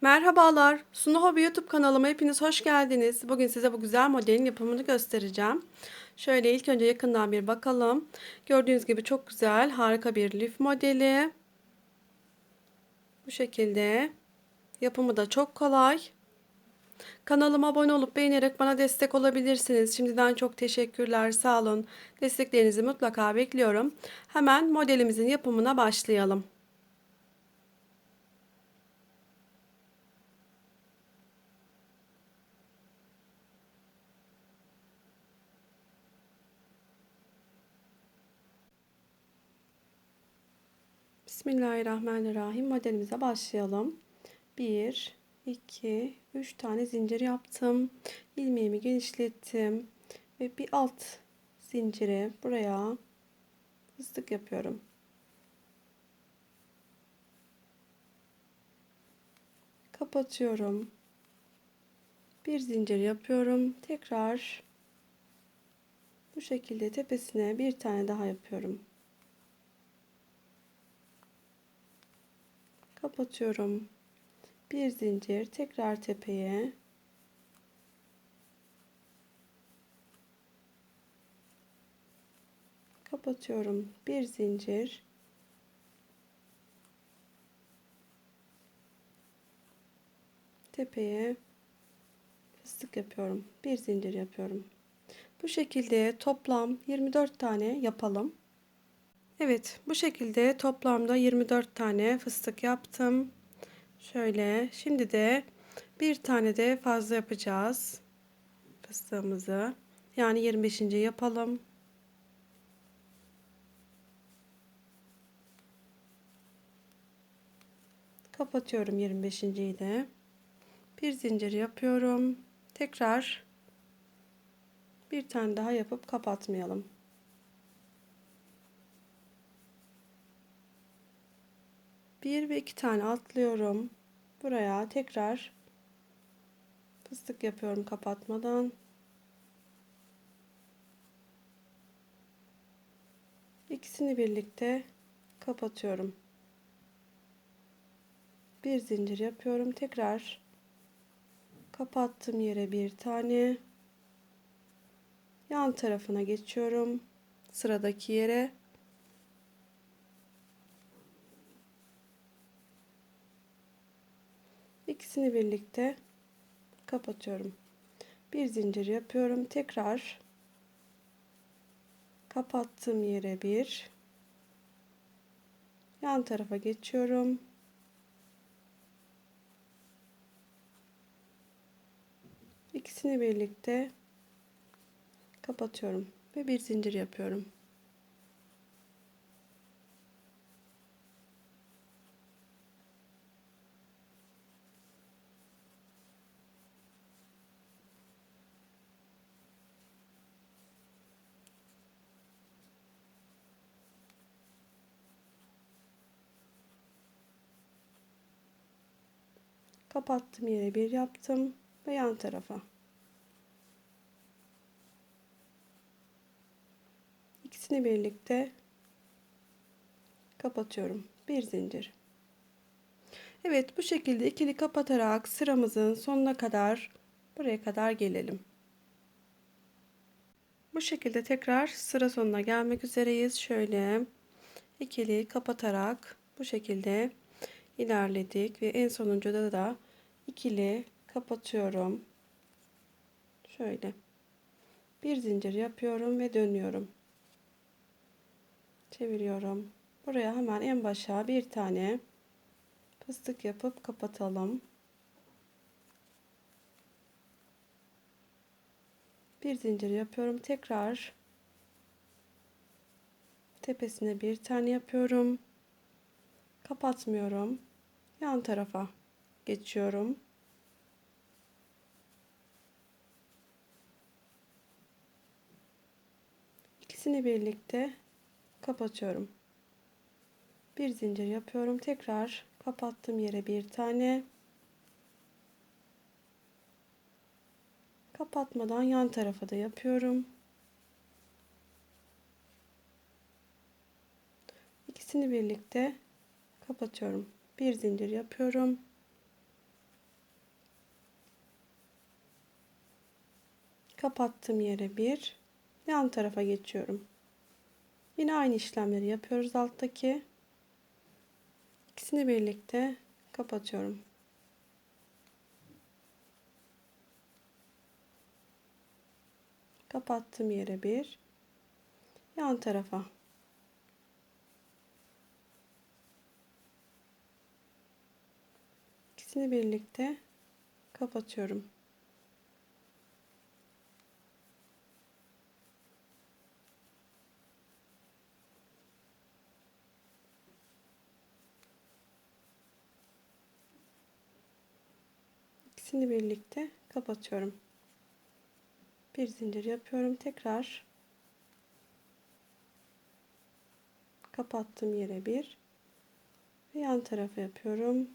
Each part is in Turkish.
Merhabalar, Sunu Hobi YouTube kanalıma hepiniz hoş geldiniz. Bugün size bu güzel modelin yapımını göstereceğim. Şöyle ilk önce yakından bir bakalım. Gördüğünüz gibi çok güzel, harika bir lif modeli. Bu şekilde. Yapımı da çok kolay. Kanalıma abone olup beğenerek bana destek olabilirsiniz. Şimdiden çok teşekkürler, sağ olun. Desteklerinizi mutlaka bekliyorum. Hemen modelimizin yapımına başlayalım. Bismillahirrahmanirrahim. Modelimize başlayalım. 1, 2, 3 tane zincir yaptım. İlmeğimi genişlettim. Ve bir alt zincire buraya fıstık yapıyorum. Kapatıyorum. Bir zincir yapıyorum. Tekrar bu şekilde tepesine bir tane daha yapıyorum. Kapatıyorum. Bir zincir tekrar tepeye. Kapatıyorum. Bir zincir. Tepeye fıstık yapıyorum. Bir zincir yapıyorum. Bu şekilde toplam 24 tane yapalım. Evet bu şekilde toplamda 24 tane fıstık yaptım. Şöyle şimdi de bir tane de fazla yapacağız fıstığımızı. Yani 25. yapalım. Kapatıyorum 25.yi de. Bir zincir yapıyorum. Tekrar bir tane daha yapıp kapatmayalım. Bir ve iki tane atlıyorum. Buraya tekrar fıstık yapıyorum kapatmadan. İkisini birlikte kapatıyorum. Bir zincir yapıyorum. Tekrar kapattığım yere bir tane yan tarafına geçiyorum. Sıradaki yere İkisini birlikte kapatıyorum. Bir zincir yapıyorum. Tekrar kapattığım yere bir yan tarafa geçiyorum. İkisini birlikte kapatıyorum ve bir zincir yapıyorum. Kapattım yere bir yaptım ve yan tarafa. İkisini birlikte kapatıyorum. Bir zincir. Evet bu şekilde ikili kapatarak sıramızın sonuna kadar buraya kadar gelelim. Bu şekilde tekrar sıra sonuna gelmek üzereyiz. Şöyle ikili kapatarak bu şekilde ilerledik ve en sonuncuda da ikili kapatıyorum. Şöyle. Bir zincir yapıyorum ve dönüyorum. Çeviriyorum. Buraya hemen en başa bir tane fıstık yapıp kapatalım. Bir zincir yapıyorum. Tekrar tepesine bir tane yapıyorum. Kapatmıyorum. Yan tarafa geçiyorum. İkisini birlikte kapatıyorum. Bir zincir yapıyorum. Tekrar kapattığım yere bir tane kapatmadan yan tarafa da yapıyorum. İkisini birlikte kapatıyorum. Bir zincir yapıyorum. Kapattığım yere bir yan tarafa geçiyorum. Yine aynı işlemleri yapıyoruz alttaki. İkisini birlikte kapatıyorum. Kapattığım yere bir yan tarafa ikisini birlikte kapatıyorum. İkisini birlikte kapatıyorum. Bir zincir yapıyorum. Tekrar kapattığım yere bir ve yan tarafa yapıyorum.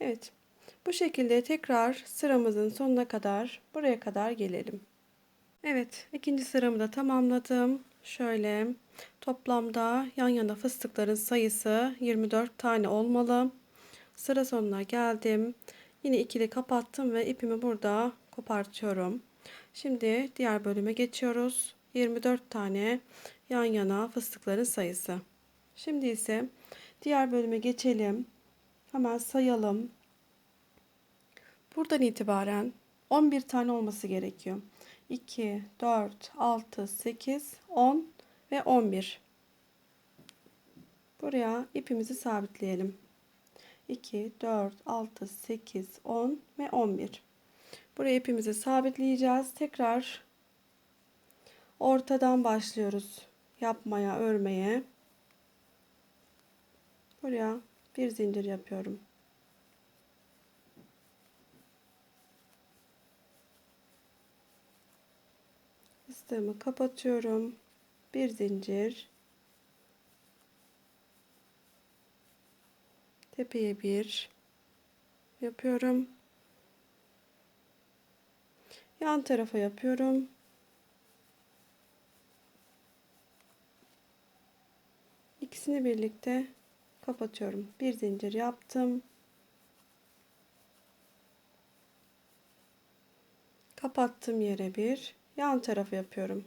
Evet. Bu şekilde tekrar sıramızın sonuna kadar buraya kadar gelelim. Evet, ikinci sıramı da tamamladım. Şöyle toplamda yan yana fıstıkların sayısı 24 tane olmalı. Sıra sonuna geldim. Yine ikili kapattım ve ipimi burada kopartıyorum. Şimdi diğer bölüme geçiyoruz. 24 tane yan yana fıstıkların sayısı. Şimdi ise diğer bölüme geçelim. Hemen sayalım. Buradan itibaren 11 tane olması gerekiyor. 2, 4, 6, 8, 10 ve 11. Buraya ipimizi sabitleyelim. 2, 4, 6, 8, 10 ve 11. Buraya ipimizi sabitleyeceğiz. Tekrar ortadan başlıyoruz yapmaya, örmeye. Buraya bir zincir yapıyorum. Fıstığımı kapatıyorum. Bir zincir. Tepeye bir yapıyorum. Yan tarafa yapıyorum. İkisini birlikte kapatıyorum. Bir zincir yaptım. Kapattım yere bir yan tarafı yapıyorum.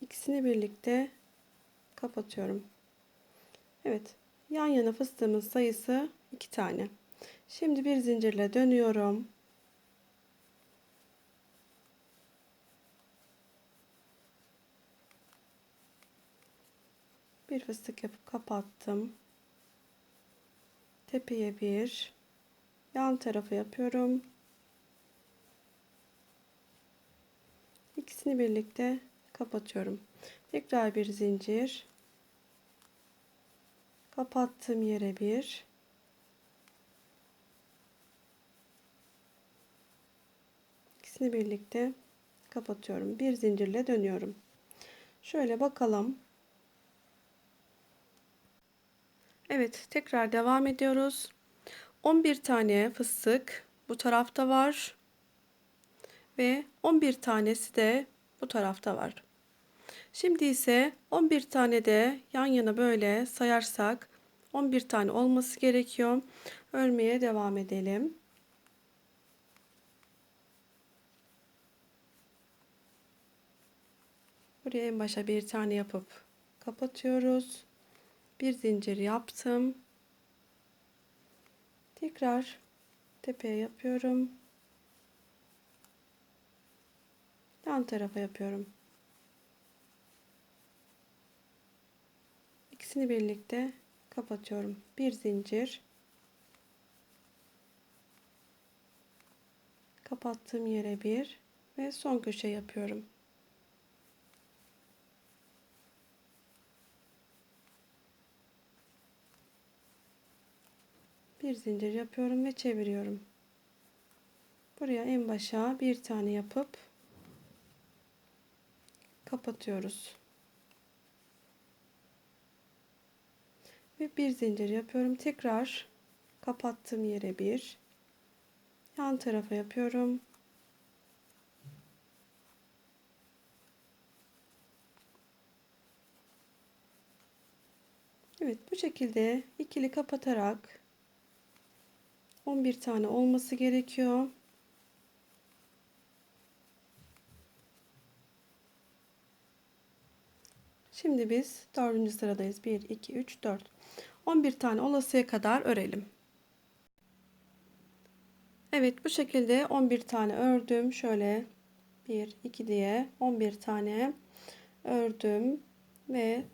İkisini birlikte kapatıyorum. Evet. Yan yana fıstığımın sayısı iki tane. Şimdi bir zincirle dönüyorum. Bir fıstık yapıp kapattım. Tepeye bir, yan tarafı yapıyorum. İkisini birlikte kapatıyorum. Tekrar bir zincir. Kapattığım yere bir. İkisini birlikte kapatıyorum. Bir zincirle dönüyorum. Şöyle bakalım. Evet, tekrar devam ediyoruz. 11 tane fıstık bu tarafta var. Ve 11 tanesi de bu tarafta var. Şimdi ise 11 tane de yan yana böyle sayarsak 11 tane olması gerekiyor. Örmeye devam edelim. Buraya en başa bir tane yapıp kapatıyoruz. Bir zincir yaptım. Tekrar tepeye yapıyorum. Yan tarafa yapıyorum. İkisini birlikte kapatıyorum. Bir zincir. Kapattığım yere bir ve son köşe yapıyorum. Bir zincir yapıyorum ve çeviriyorum. Buraya en başa bir tane yapıp kapatıyoruz. Ve bir zincir yapıyorum. Tekrar kapattığım yere bir yan tarafa yapıyorum. Evet bu şekilde ikili kapatarak 11 tane olması gerekiyor. Şimdi biz dördüncü sıradayız. 1, 2, 3, 4. 11 tane olasıya kadar örelim. Evet bu şekilde 11 tane ördüm. Şöyle 1, 2 diye 11 tane ördüm. Ve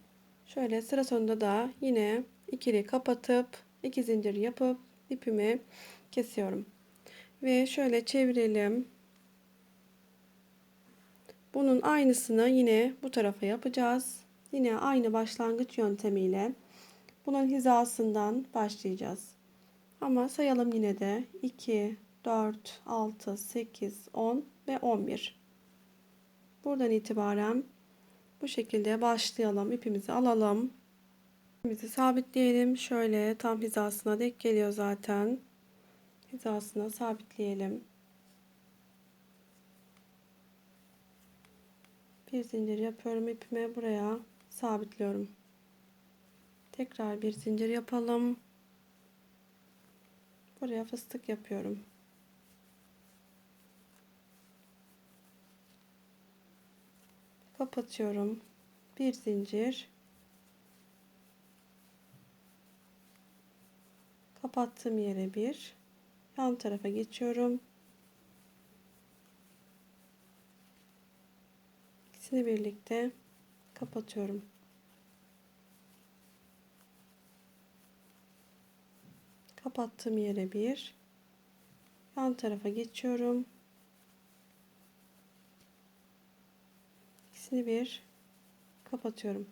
şöyle sıra sonunda da yine ikili kapatıp iki zincir yapıp ipimi kesiyorum. Ve şöyle çevirelim. Bunun aynısını yine bu tarafa yapacağız. Yine aynı başlangıç yöntemiyle bunun hizasından başlayacağız. Ama sayalım yine de 2, 4, 6, 8, 10 ve 11. Buradan itibaren bu şekilde başlayalım. İpimizi alalım. İpimizi sabitleyelim. Şöyle tam hizasına denk geliyor zaten. Hizasına sabitleyelim. Bir zincir yapıyorum ipime buraya sabitliyorum. Tekrar bir zincir yapalım. Buraya fıstık yapıyorum. Kapatıyorum. Bir zincir. Kapattığım yere bir. Yan tarafa geçiyorum. İkisini birlikte kapatıyorum. Kapattığım yere bir. Yan tarafa geçiyorum. İkisini bir kapatıyorum.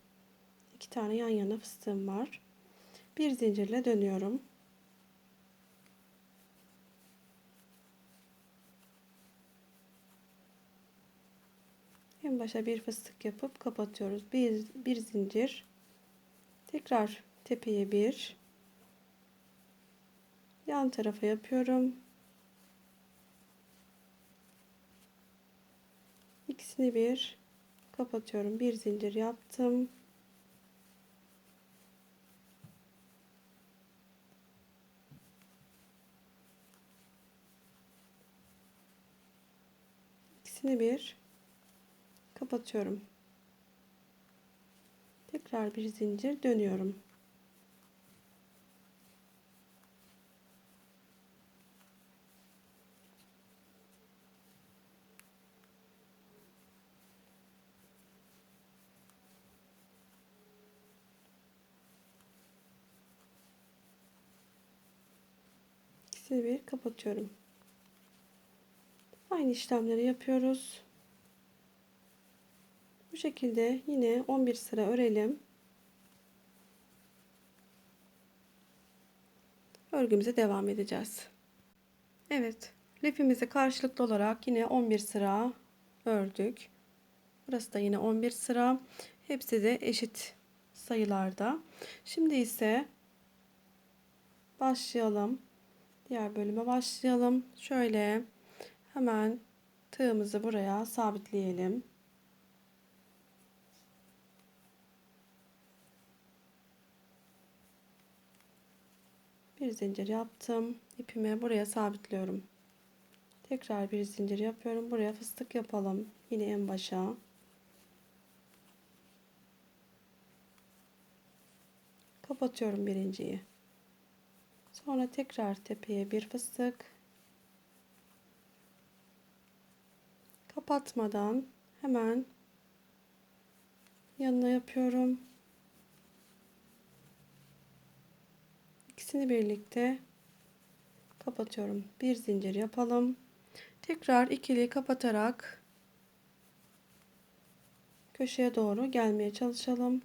İki tane yan yana fıstığım var. Bir zincirle dönüyorum. En başa bir fıstık yapıp kapatıyoruz. Bir, bir zincir. Tekrar tepeye bir. Yan tarafa yapıyorum. İkisini bir kapatıyorum. Bir zincir yaptım. İkisini bir kapatıyorum. Tekrar bir zincir dönüyorum. İkisini bir kapatıyorum. Aynı işlemleri yapıyoruz. Şekilde yine 11 sıra örelim. Örgümüze devam edeceğiz. Evet, lifimizi karşılıklı olarak yine 11 sıra ördük. Burası da yine 11 sıra. Hepsi de eşit sayılarda. Şimdi ise başlayalım. Diğer bölüme başlayalım. Şöyle hemen tığımızı buraya sabitleyelim. Bir zincir yaptım. İpimi buraya sabitliyorum. Tekrar bir zincir yapıyorum. Buraya fıstık yapalım. Yine en başa. Kapatıyorum birinciyi. Sonra tekrar tepeye bir fıstık. Kapatmadan hemen yanına yapıyorum. İkisini birlikte kapatıyorum. Bir zincir yapalım. Tekrar ikili kapatarak köşeye doğru gelmeye çalışalım.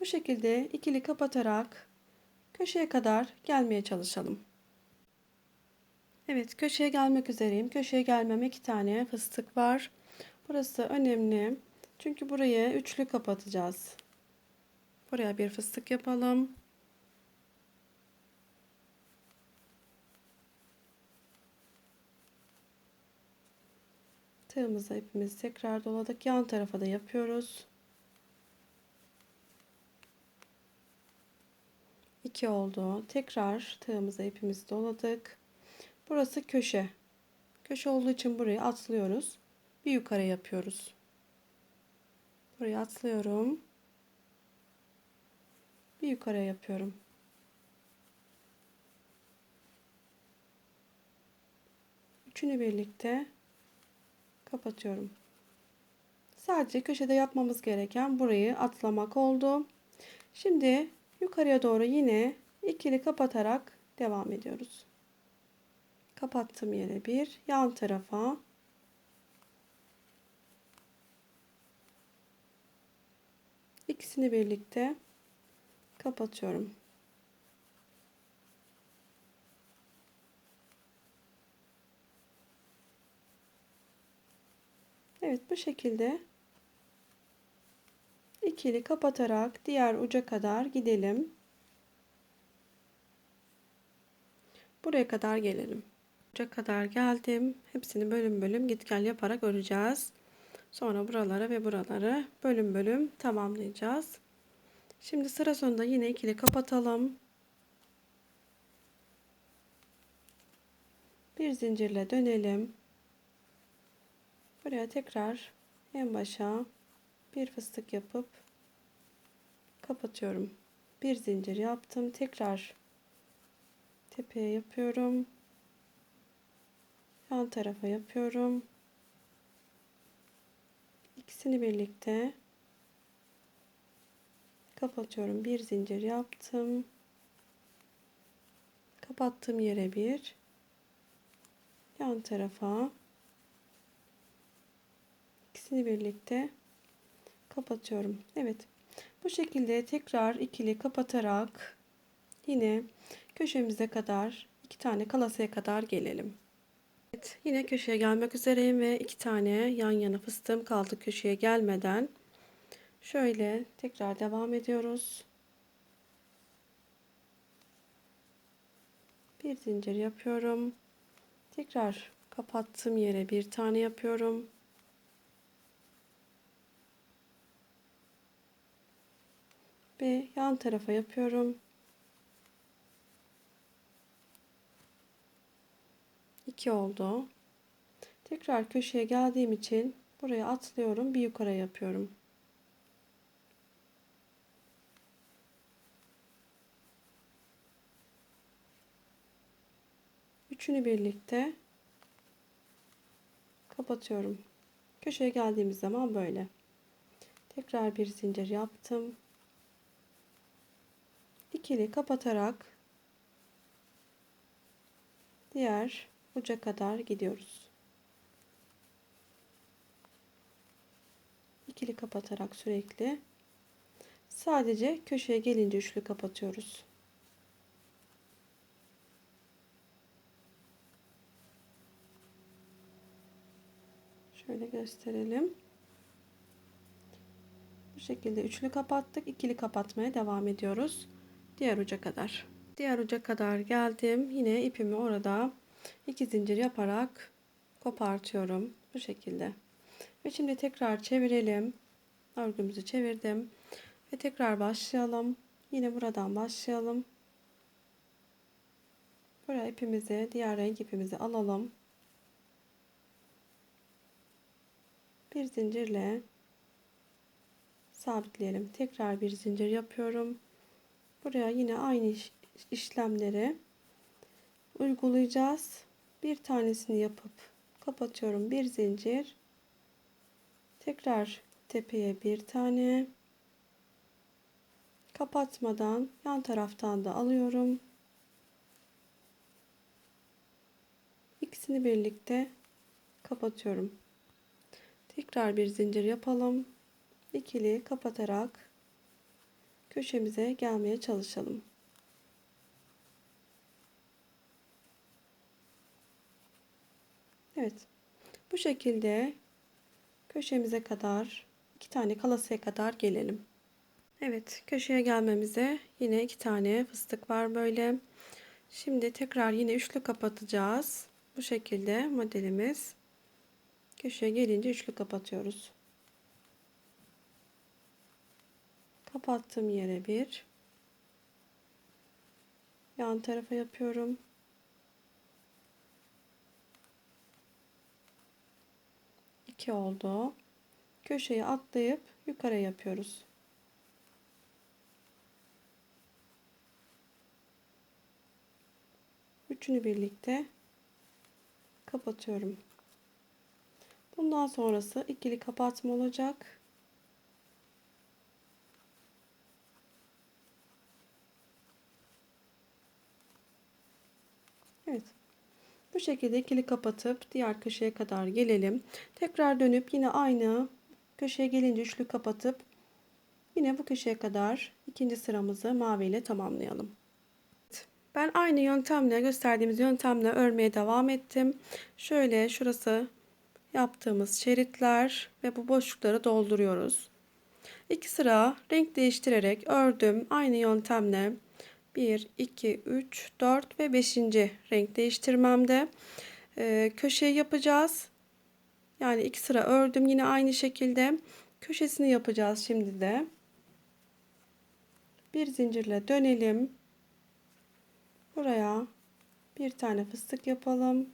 Bu şekilde ikili kapatarak köşeye kadar gelmeye çalışalım. Evet köşeye gelmek üzereyim. Köşeye gelmeme iki tane fıstık var. Burası önemli. Çünkü burayı üçlü kapatacağız. Buraya bir fıstık yapalım. Tığımıza ipimizi tekrar doladık. Yan tarafa da yapıyoruz. 2 oldu. Tekrar tığımıza ipimizi doladık. Burası köşe. Köşe olduğu için burayı atlıyoruz. Bir yukarı yapıyoruz. Burayı atlıyorum. Bir yukarı yapıyorum. Üçünü birlikte kapatıyorum. Sadece köşede yapmamız gereken burayı atlamak oldu. Şimdi yukarıya doğru yine ikili kapatarak devam ediyoruz. Kapattım yere bir yan tarafa ikisini birlikte kapatıyorum. Evet bu şekilde ikili kapatarak diğer uca kadar gidelim. Buraya kadar gelelim. Uca kadar geldim. Hepsini bölüm bölüm git gel yaparak öreceğiz. Sonra buraları ve buraları bölüm bölüm tamamlayacağız. Şimdi sıra sonunda yine ikili kapatalım. Bir zincirle dönelim. Buraya tekrar en başa bir fıstık yapıp kapatıyorum. Bir zincir yaptım. Tekrar tepeye yapıyorum. Yan tarafa yapıyorum. İkisini birlikte kapatıyorum. Bir zincir yaptım. Kapattığım yere bir yan tarafa ikisini birlikte kapatıyorum. Evet. Bu şekilde tekrar ikili kapatarak yine köşemize kadar iki tane kalasaya kadar gelelim. Yine köşeye gelmek üzereyim ve iki tane yan yana fıstığım kaldı köşeye gelmeden. Şöyle tekrar devam ediyoruz. Bir zincir yapıyorum. Tekrar kapattığım yere bir tane yapıyorum. Ve yan tarafa yapıyorum. 2 oldu. Tekrar köşeye geldiğim için buraya atlıyorum. Bir yukarı yapıyorum. Üçünü birlikte kapatıyorum. Köşeye geldiğimiz zaman böyle. Tekrar bir zincir yaptım. İkili kapatarak diğer uca kadar gidiyoruz. İkili kapatarak sürekli sadece köşeye gelince üçlü kapatıyoruz. Şöyle gösterelim. Bu şekilde üçlü kapattık. ikili kapatmaya devam ediyoruz. Diğer uca kadar. Diğer uca kadar geldim. Yine ipimi orada iki zincir yaparak kopartıyorum. Bu şekilde. Ve şimdi tekrar çevirelim. Örgümüzü çevirdim. Ve tekrar başlayalım. Yine buradan başlayalım. Buraya ipimizi, diğer renk ipimizi alalım. Bir zincirle sabitleyelim. Tekrar bir zincir yapıyorum. Buraya yine aynı işlemleri uygulayacağız. Bir tanesini yapıp kapatıyorum. Bir zincir. Tekrar tepeye bir tane. Kapatmadan yan taraftan da alıyorum. İkisini birlikte kapatıyorum. Tekrar bir zincir yapalım. İkili kapatarak köşemize gelmeye çalışalım. Evet. Bu şekilde köşemize kadar iki tane kalasaya kadar gelelim. Evet, köşeye gelmemize yine iki tane fıstık var böyle. Şimdi tekrar yine üçlü kapatacağız. Bu şekilde modelimiz Köşeye gelince üçlü kapatıyoruz. Kapattığım yere bir. Yan tarafa yapıyorum. İki oldu. Köşeyi atlayıp yukarı yapıyoruz. Üçünü birlikte kapatıyorum. Bundan sonrası ikili kapatma olacak. Evet. Bu şekilde ikili kapatıp diğer köşeye kadar gelelim. Tekrar dönüp yine aynı köşeye gelince üçlü kapatıp yine bu köşeye kadar ikinci sıramızı mavi ile tamamlayalım. Ben aynı yöntemle gösterdiğimiz yöntemle örmeye devam ettim. Şöyle şurası yaptığımız şeritler ve bu boşlukları dolduruyoruz. İki sıra renk değiştirerek ördüm. Aynı yöntemle 1, 2, 3, 4 ve 5. renk değiştirmemde e, köşeyi yapacağız. Yani iki sıra ördüm yine aynı şekilde köşesini yapacağız şimdi de. Bir zincirle dönelim. Buraya bir tane fıstık yapalım.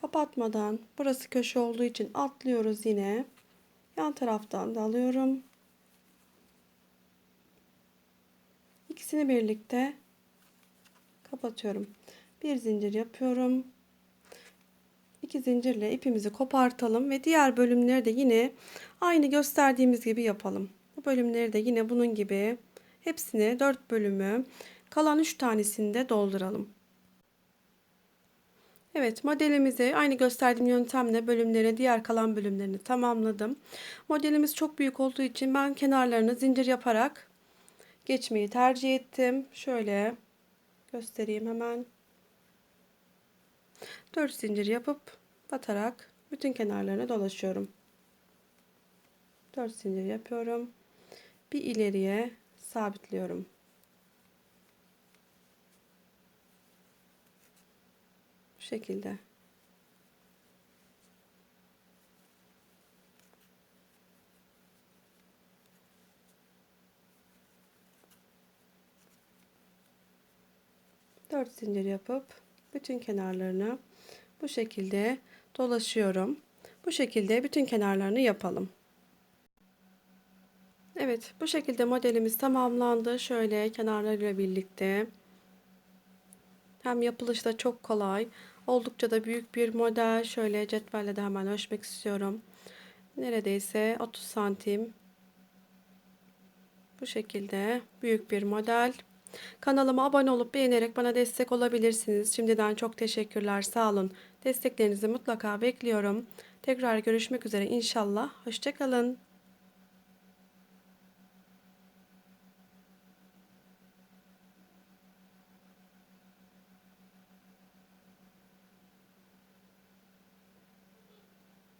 Kapatmadan burası köşe olduğu için atlıyoruz yine. Yan taraftan da alıyorum. İkisini birlikte kapatıyorum. Bir zincir yapıyorum. İki zincirle ipimizi kopartalım ve diğer bölümleri de yine aynı gösterdiğimiz gibi yapalım. Bu bölümleri de yine bunun gibi hepsini 4 bölümü kalan 3 tanesini de dolduralım. Evet modelimizi aynı gösterdiğim yöntemle bölümleri diğer kalan bölümlerini tamamladım. Modelimiz çok büyük olduğu için ben kenarlarını zincir yaparak geçmeyi tercih ettim. Şöyle göstereyim hemen. 4 zincir yapıp batarak bütün kenarlarına dolaşıyorum. 4 zincir yapıyorum. Bir ileriye sabitliyorum. Bu şekilde. Dört zincir yapıp bütün kenarlarını bu şekilde dolaşıyorum. Bu şekilde bütün kenarlarını yapalım. Evet, bu şekilde modelimiz tamamlandı. Şöyle kenarlarıyla birlikte. Hem yapılışı da çok kolay. Oldukça da büyük bir model. Şöyle cetvelle de hemen ölçmek istiyorum. Neredeyse 30 santim. Bu şekilde büyük bir model. Kanalıma abone olup beğenerek bana destek olabilirsiniz. Şimdiden çok teşekkürler. Sağ olun. Desteklerinizi mutlaka bekliyorum. Tekrar görüşmek üzere inşallah. Hoşçakalın.